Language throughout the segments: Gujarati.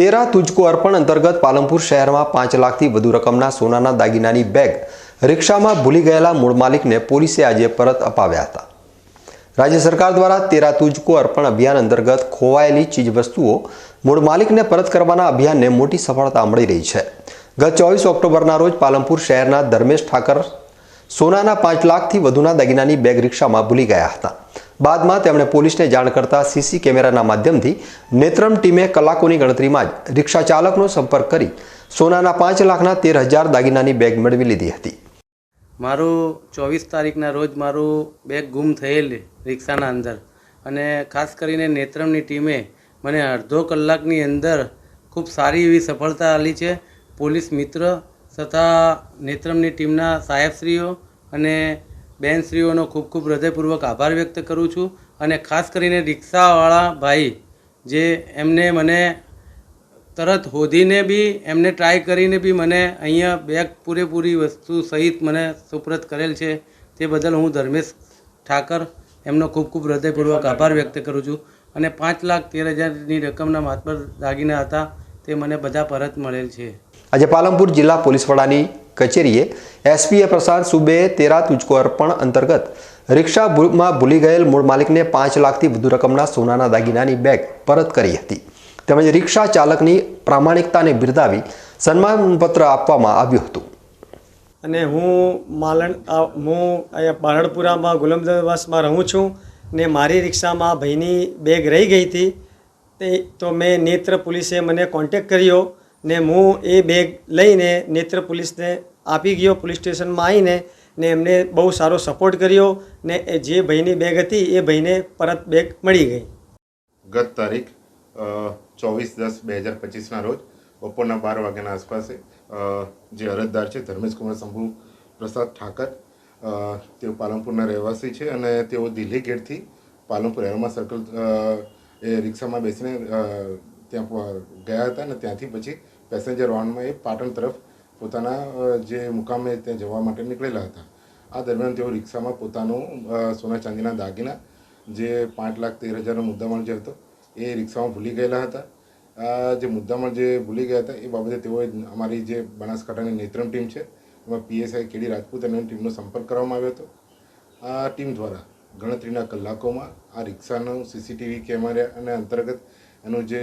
તેરા તુજકો અર્પણ અંતર્ગત પાલનપુર શહેરમાં પાંચ લાખથી વધુ રકમના સોનાના દાગીનાની બેગ રિક્ષામાં ભૂલી ગયેલા મૂળ માલિકને પોલીસે આજે પરત અપાવ્યા હતા. રાજ્ય સરકાર દ્વારા તેરા તુજકો અર્પણ અભિયાન અંતર્ગત ખોવાયેલી ચીજવસ્તુઓ મૂળ માલિકને પરત કરવાના અભિયાનને મોટી સફળતા મળી રહી છે. ગત ચોવીસ ઓક્ટોબરના રોજ પાલનપુર શહેરના ધર્મેશ ઠાકર સોનાના પાંચ લાખથી વધુના દાગીનાની બેગ રિક્ષામાં ભૂલી ગયા હતા. બાદમાં તેમણે પોલીસને જાણ કરતા સીસી કેમેરાના માધ્યમથી નેત્રમ ટીમે કલાકોની ગણતરીમાં જ રિક્ષા ચાલકનો સંપર્ક કરી સોનાના પાંચ લાખના તેર હજાર દાગીનાની બેગ મેળવી લીધી હતી. મારું ચોવીસ તારીખના રોજ મારું બેગ ગુમ થયેલ રિક્ષાના અંદર અને ખાસ કરીને નેત્રમની ટીમે મને અડધો કલાકની અંદર ખૂબ સારી એવી સફળતા આલી છે. પોલીસ મિત્ર તથા નેત્રમની ટીમના સાહેબશ્રીઓ અને બહેનશ્રીઓનો ખૂબ ખૂબ હૃદયપૂર્વક આભાર વ્યક્ત કરું છું અને ખાસ કરીને રિક્ષાવાળા ભાઈ, જે એમને મને તરત હોધીને બી, એમને ટ્રાય કરીને બી મને અહીંયા બેગ પૂરેપૂરી વસ્તુ સહિત મને સુપ્રત કરેલ છે, તે બદલ હું ધર્મેશ ઠાકર એમનો ખૂબ ખૂબ હૃદયપૂર્વક આભાર વ્યક્ત કરું છું અને પાંચ લાખ તેર હજારની રકમના માતબર દાગીના હતા, તે મને બધા પરત મળેલ છે. આજે પાલનપુર જિલ્લા પોલીસ વડાની કચેરીએ એસપીએ પ્રસાદ સુબે તેરા તુજકો અર્પણ અંતર્ગત રિક્ષામાં ભૂલી ગયેલ મૂળ માલિકને પાંચ લાખથી વધુ રકમના સોનાના દાગીનાની બેગ પરત કરી હતી. તેમજ રિક્ષા ચાલકની પ્રામાણિકતાને બિરદાવી સન્માનપત્ર આપવામાં આવ્યું હતું. અને હું માલણ હું અહીંયા પાલણપુરામાં ગુલામદાસમાં રહું છું ને મારી રિક્ષામાં ભાઈની બેગ રહી ગઈ હતી તે, તો મેં નેત્ર પોલીસે મને કોન્ટેક કર્યો ને હું એ બેગ લઈને નેત્ર પોલીસને આપી ગયો, પોલીસ સ્ટેશનમાં આવીને ને એમને બહુ સારો સપોર્ટ કર્યો ને એ જે ભાઈની બેગ હતી એ ભાઈને પરત બેગ મળી ગઈ. ગત તારીખ ચોવીસ દસ બે હજાર પચીસના રોજ બપોરના બાર વાગ્યાના આસપાસે જે અરજદાર છે ધર્મેશ કુમાર શંભુ પ્રસાદ ઠાકર તેઓ પાલનપુરના રહેવાસી છે અને તેઓ દિલ્હી ગેટથી પાલનપુર એરોમા સર્કલ એ રિક્ષામાં બેસીને ત્યાં ગયા હતા અને ત્યાંથી પછી પેસેન્જર વાહનમાં એ પાટણ તરફ પોતાના જે મુકામે ત્યાં જવા માટે નીકળેલા હતા. આ દરમિયાન તેઓ રિક્ષામાં પોતાનું સોના ચાંદીના દાગીના, જે પાંચ લાખ તેર હજારનો મુદ્દામાલ જે હતો, એ રિક્ષામાં ભૂલી ગયેલા હતા. જે મુદ્દામાલ જે ભૂલી ગયા હતા, એ બાબતે તેઓએ અમારી જે બનાસકાંઠાની નેત્રમ ટીમ છે, એમાં પીએસઆઈ કેડી રાજપૂત અને ટીમનો સંપર્ક કરવામાં આવ્યો હતો. આ ટીમ દ્વારા ગણતરીના કલાકોમાં આ રિક્ષાનું સીસીટીવી કેમેરા અને અંતર્ગત એનું જે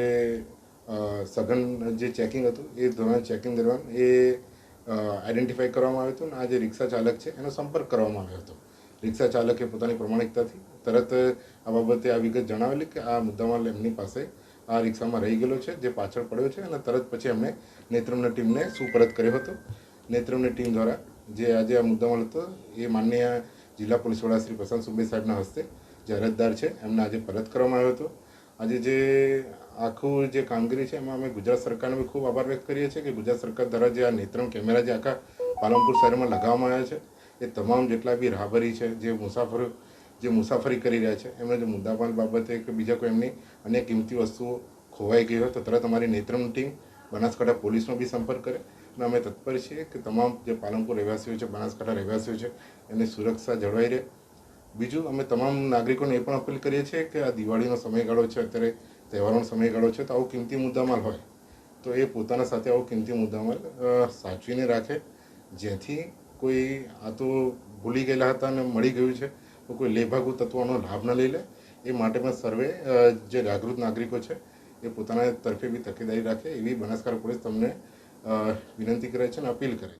સઘન જે ચેકિંગ હતું, એ દરમિયાન ચેકિંગ દરમિયાન એ આઈડેન્ટિફાઈ કરવામાં આવ્યું હતું અને આ જે રિક્ષા ચાલક છે, એનો સંપર્ક કરવામાં આવ્યો હતો. રિક્ષા ચાલકે પોતાની પ્રમાણિકતાથી તરત આ બાબતે આ વિગત જણાવેલી કે આ મુદ્દામાં એમની પાસે આ રિક્ષામાં રહી ગયેલો છે, જે પાછળ પડ્યો છે અને તરત પછી એમણે નેત્રમની ટીમને સુપરત કર્યો હતો. નેત્રમની ટીમ દ્વારા જે આજે આ મુદ્દામાં હતો, એ માનનીય જિલ્લા પોલીસ વડા શ્રી પ્રશાંત સુબે સાહેબના હસ્તે જે અરજદાર છે. એમને આજે પરત કરવામાં આવ્યો હતો. આજે જે આખું જે કામગીરી છે, એમાં અમે ગુજરાત સરકારનો બી ખૂબ આભાર વ્યક્ત કરીએ છીએ કે ગુજરાત સરકાર દ્વારા જે આ નેત્રમ કેમેરા જે આખા પાલનપુર શહેરમાં લગાવવામાં આવ્યા છે, એ તમામ જેટલા બી રાહબરી છે, જે મુસાફરો, જે મુસાફરી કરી રહ્યા છે એમને જે મુદ્દામાલ બાબતે કે બીજા કોઈ એમની અન્ય કિંમતી વસ્તુઓ ખોવાઈ ગઈ હોય તો તરત અમારી નેત્રમ ટીમ બનાસકાંઠા પોલીસનો બી સંપર્ક કરે અને અમે તત્પર છીએ કે તમામ જે પાલનપુર રહેવાસીઓ છે, બનાસકાંઠા રહેવાસીઓ છે એમની સુરક્ષા જળવાઈ રહે. બીજું, અમે તમામ નાગરિકોને એ પણ અપીલ કરીએ છીએ કે આ દિવાળીનો સમયગાળો છે, અત્યારે તહેવારોનો સમયગાળો છે, તો આવું કિંમતી મુદ્દામાલ હોય, તો એ પોતાના સાથે આવો કિંમતી મુદ્દામાલ સાચવીને રાખે. જેથી કોઈ, આ તો ભૂલી ગયેલા હતા અને મળી ગયું છે, તો કોઈ લેભાગુ તત્વોનો લાભ ન લઈ લે. એ માટે પણ સર્વે જે જાગૃત નાગરિકો છે, એ પોતાના તરફે બી તકેદારી રાખે, એવી બનાસકાંઠા પોલીસ તમને વિનંતી કરે છે અને અપીલ કરે